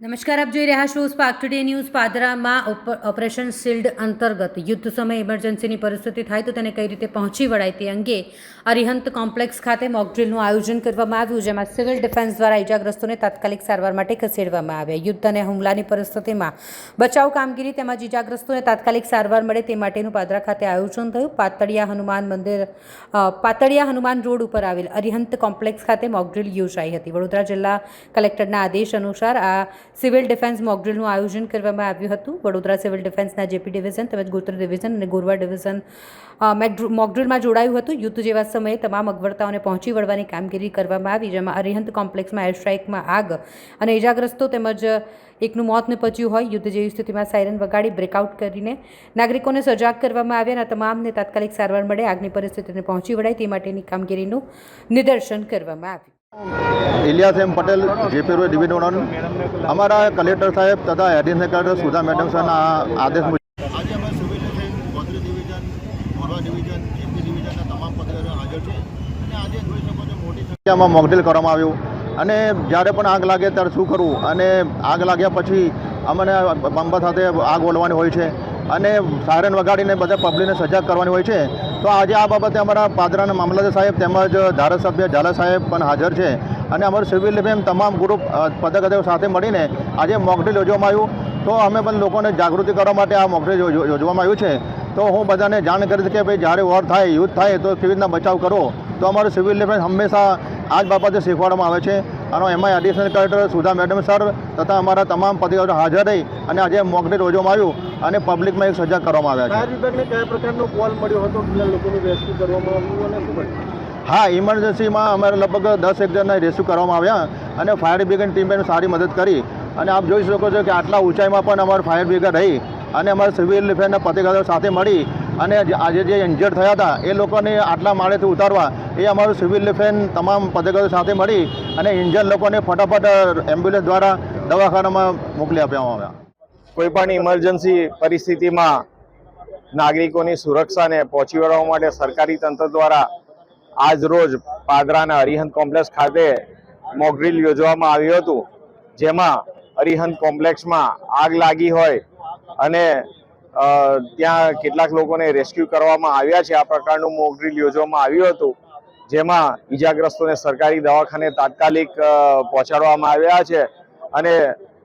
નમસ્કાર, આપ જોઈ રહ્યા છો સ્પાર્ક ટુડે ન્યૂઝ પાદરામાં ઓપરેશન શિલ્ડ અંતર્ગત યુદ્ધ સમયે ઇમરજન્સીની પરિસ્થિતિ થાય તો તેને કઈ રીતે પહોંચી વળાય તે અંગે અરિહંત કોમ્પ્લેક્સ ખાતે મોકડ્રીલનું આયોજન કરવામાં આવ્યું, જેમાં સિવિલ ડિફેન્સ દ્વારા ઇજાગ્રસ્તોને તાત્કાલિક સારવાર માટે ખસેડવામાં આવ્યા. યુદ્ધ અને હુમલાની પરિસ્થિતિમાં બચાવ કામગીરી તેમજ ઇજાગ્રસ્તોને તાત્કાલિક સારવાર મળે તે માટેનું પાદરા ખાતે આયોજન થયું. પાતળિયા હનુમાન મંદિર પાતળિયા હનુમાન રોડ ઉપર આવેલ અરિહંત કોમ્પ્લેક્સ ખાતે મોકડ્રીલ યોજાઈ હતી. વડોદરા જિલ્લા કલેક્ટરના આદેશ અનુસાર આ સિવિલ ડિફેન્સ મોકડ્રીલનું આયોજન કરવામાં આવ્યું હતું. વડોદરા સિવિલ ડિફેન્સના જેપી ડિવિઝન તેમજ ગોત્ર ડિવિઝન અને ગોરવા ડિવિઝન મોકડ્રીલમાં જોડાયું હતું. યુદ્ધ જેવા સમયે તમામ અગવડતાઓને પહોંચી વળવાની કામગીરી કરવામાં આવી, જેમાં અરિહંત કોમ્પ્લેક્સમાં એર આગ અને ઇજાગ્રસ્તો તેમજ એકનું મોત નિપજ્યું હોય. યુદ્ધ જેવી સ્થિતિમાં સાયરન વગાડી બ્રેકઆઉટ કરીને નાગરિકોને સજાગ કરવામાં આવ્યા અને તમામને તાત્કાલિક સારવાર મળે, આગની પરિસ્થિતિને પહોંચી વળાય તે માટેની કામગીરીનું નિદર્શન કરવામાં આવ્યું. Ilyas M Patel JP Roy division અમારા કલેક્ટર સાહેબ તથા એડિશનલ કલેક્ટર સુધા મેડમ સાહેબના આદેશ મુજબ આજે અમે civil defence Gotri division Morva division JP ડિવિઝનના તમામ પત્રકારો હાજર છે. અને આજે જોઈ શકો છો મોટી સંખ્યામાં મોકડેલ કરવામાં આવ્યું. અને જ્યારે પણ આગ લાગે ત્યારે શું કરવું? અને આગ લાગ્યા પછી અમને બંબા સાથે આગ ઓલવાની હોય છે. અને સાયરન વગાડીને બધા પબ્લિકને સજાગ કરવાની હોય છે. તો આજે આ બાબતે અમારા પાદરાના મામલતદાર સાહેબ તેમજ ધારાસભ્ય ઝાલા સાહેબ પણ હાજર છે. અને અમારું સિવિલ ડિફેન્સ તમામ ગ્રુપ પદાધિકારીઓ સાથે મળીને આજે મોકડ્રીલ યોજવામાં આવ્યું. તો અમે પણ લોકોને જાગૃતિ કરવા માટે આ મોકડ્રીલ યોજવામાં આવ્યું છે. તો હું બધાને જાણ કરીશ કે ભાઈ જ્યારે વોર થાય, યુદ્ધ થાય, તો કેવી રીતના બચાવ કરો તો અમારું સિવિલ ડિફેન્સ હંમેશા આ જ બાબતે શીખવાડવામાં આવે છે. અને એમાં additional collector Sudha madam sir તથા અમારા તમામ પદાધિકારીઓ હાજર રહી અને આજે મોકડ્રીલ યોજવામાં આવ્યું અને પબ્લિકમાં એક સજાગ કરવામાં આવ્યા છે. વિભાગને કયા પ્રકારનો કોલ મળ્યો હતો? કેટલા લોકોનું રેસ્ક્યુ કરવામાં આવ્યું અને શું હા ઇમરજન્સીમાં અમારે લગભગ દસ એક જણને રેસ્ક્યુ કરવામાં આવ્યા અને ફાયર બ્રિગેડ ટીમે સારી મદદ કરી. અને આપ જોઈ શકો છો કે આટલા ઊંચાઈમાં પણ અમારે ફાયર બ્રિગેડ રહી અને અમારા સિવિલ ડિફેન્સના પત્રકારો સાથે મળી અને આજે જે ઇન્જર્ડ થયા હતા, એ લોકોને આટલા માળેથી ઉતારવા, એ અમારું સિવિલ ડિફેન્સ તમામ પત્રકારો સાથે મળી અને ઇન્જર્ડ લોકોને ફટાફટ એમ્બ્યુલન્સ દ્વારા દવાખાનામાં મોકલી આપવામાં આવ્યા. કોઈ પણ ઇમરજન્સી પરિસ્થિતિમાં નાગરિકોની સુરક્ષાને પહોંચી વળવા માટે સરકારી તંત્ર દ્વારા આજ રોજ પાદરાના અરિહંત કોમ્પ્લેક્સ ખાતે મોકડ્રીલ યોજવામાં આવ્યું હતું, જેમાં અરિહંત કોમ્પ્લેક્સમાં આગ લાગી હોય અને ત્યાં કેટલાક લોકોને રેસ્ક્યુ કરવામાં આવ્યા છે. આ પ્રકારનું મોકડ્રીલ યોજવામાં આવ્યું હતું, જેમાં ઈજાગ્રસ્તોને સરકારી દવાખાને તાત્કાલિક પહોંચાડવામાં આવ્યા છે અને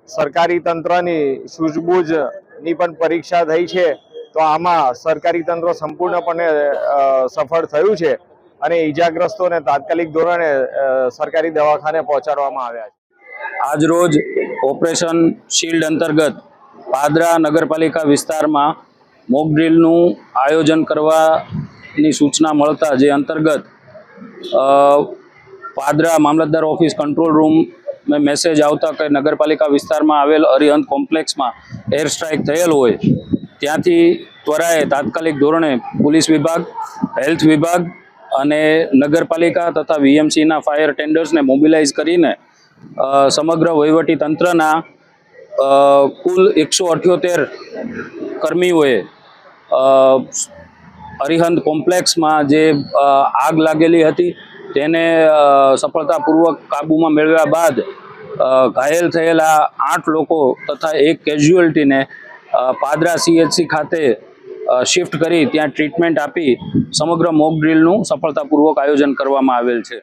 સરકારી તંત્રની સૂઝબૂઝની પણ પરીક્ષા થઈ છે. તો આમાં સરકારી તંત્ર સંપૂર્ણપણે સફળ થયું છે અને ઈજાગ્રસ્તોને તાત્કાલિક ધોરણે સરકારી દવાખાને પહોંચાડવામાં આવ્યા છે. આજરોજ ઓપરેશન શિલ્ડ અંતર્ગત પાદરા નગરપાલિકા વિસ્તારમાં મોક ડ્રીલનું આયોજન કરવાની સૂચના મળતા જે અંતર્ગત પાદરા મામલતદાર ઓફિસ કંટ્રોલ રૂમ મેં મેસેજ આવતા કે નગરપાલિકા વિસ્તારમાં આવેલ અરિહંત કોમ્પ્લેક્સમાં એર સ્ટ્રાઇક થયેલ હોય, ત્યાંથી ત્વરાએ તાત્કાલિક ધોરણે પોલીસ વિભાગ, હેલ્થ વિભાગ અને નગરપાલિકા તથા વીએમસીના ફાયર ટેન્ડર્સને મોબિલાઇઝ કરીને સમગ્ર વહીવટી તંત્રના કુલ એકસો અઠ્યોતેર કર્મીઓએ હરિહંદ કોમ્પ્લેક્સમાં જે આગ લાગેલી હતી, તેને સફળતાપૂર્વક કાબૂમાં મેળવ્યા બાદ ઘાયલ થયેલા આઠ લોકો તથા એક કેઝ્યુઅલ્ટીને પાદરા સીએચસી ખાતે શિફ્ટ કરી ત્યાં ટ્રીટમેન્ટ આપી સમગ્ર મોક ડ્રીલનું સફળતાપૂર્વક આયોજન કરવામાં આવેલ છે.